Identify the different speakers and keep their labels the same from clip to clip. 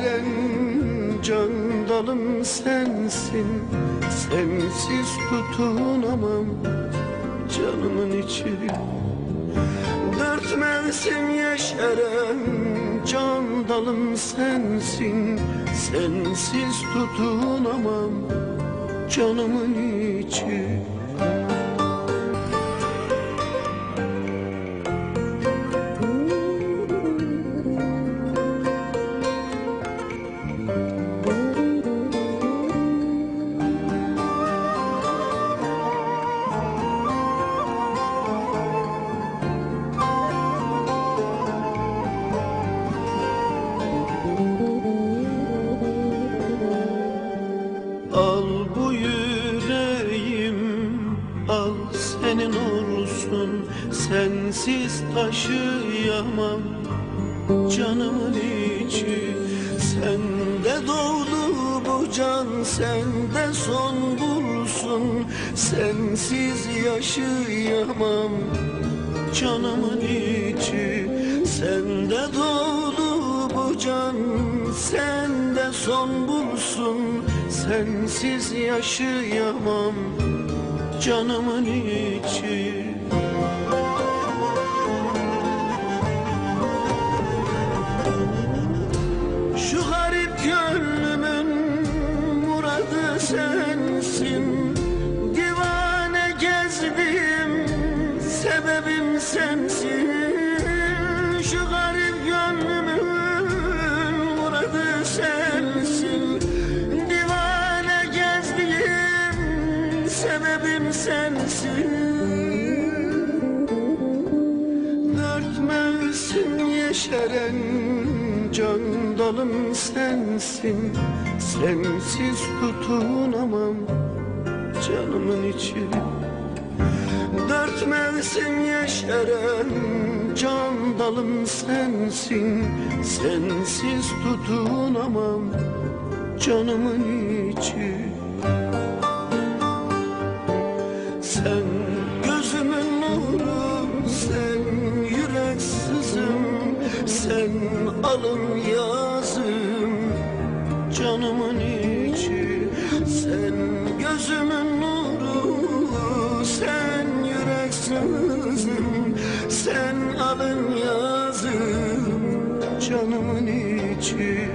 Speaker 1: yeşeren can dalım sensin Sensiz tutunamam canımın içi. Dört mevsim yeşeren can dalım sensin Sensiz tutunamam canımın içi Sensiz taşıyamam canımın içi. Sende doğdu bu can sende son bulsun. Sensiz yaşayamam canımın içi. Sende doğdu bu can Sende son bulsun. Sensiz yaşayamam Canımın içi sebebim sensin. Dört mevsim yeşeren can dalım sensin. Sensiz tutunamam canımın içi. Dört mevsim yeşeren can dalım sensin. Sensiz tutunamam canımın içi Sen gözümün nuru, sen yürek sızım, sen alın yazım, canımın içi. Sen gözümün nuru, sen yürek sızım, sen alın yazım, canımın içi.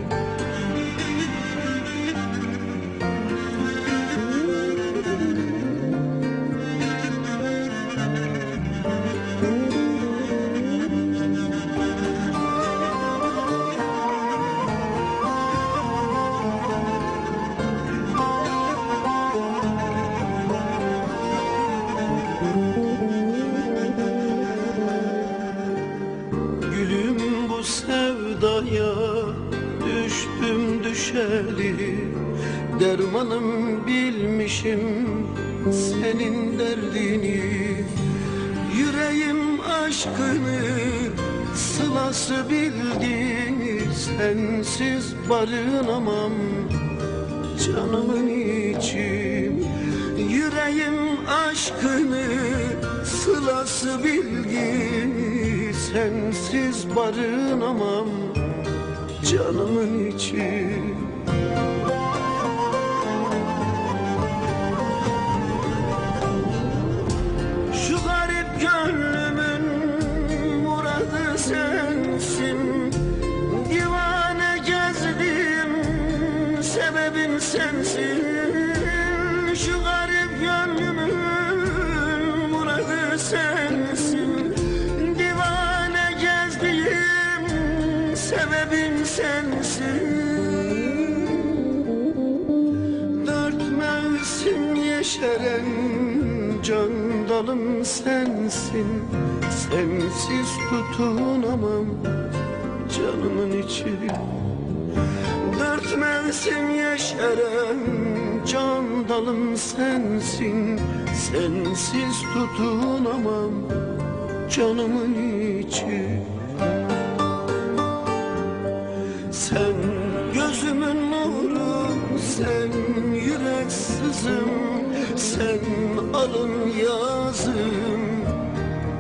Speaker 1: Dermanım bilmişim senin derdini. Yüreğim aşkını sılası bildi Sensiz barınamam. Canımın içim Yüreğim aşkını sılası bilgi Sensiz barınamam. Canımın içi mevsim yeşeren can dalım sensin Sensiz tutunamam canımın içi. Dört mevsim yeşeren can dalım sensin Sensiz tutunamam canımın içi. Sen gözümün nuru, sen yürek sızım Sen alın yazım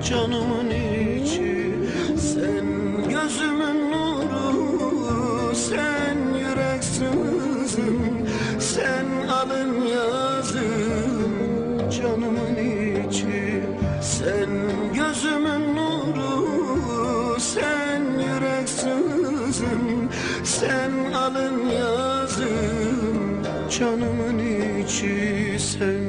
Speaker 1: canımın içi. Sen gözümün nuru Sen yürek sızım Sen alın yazım canımın içi. Sen gözümün nuru Sen yürek sızım Sen alın yazım canımın içi. Sen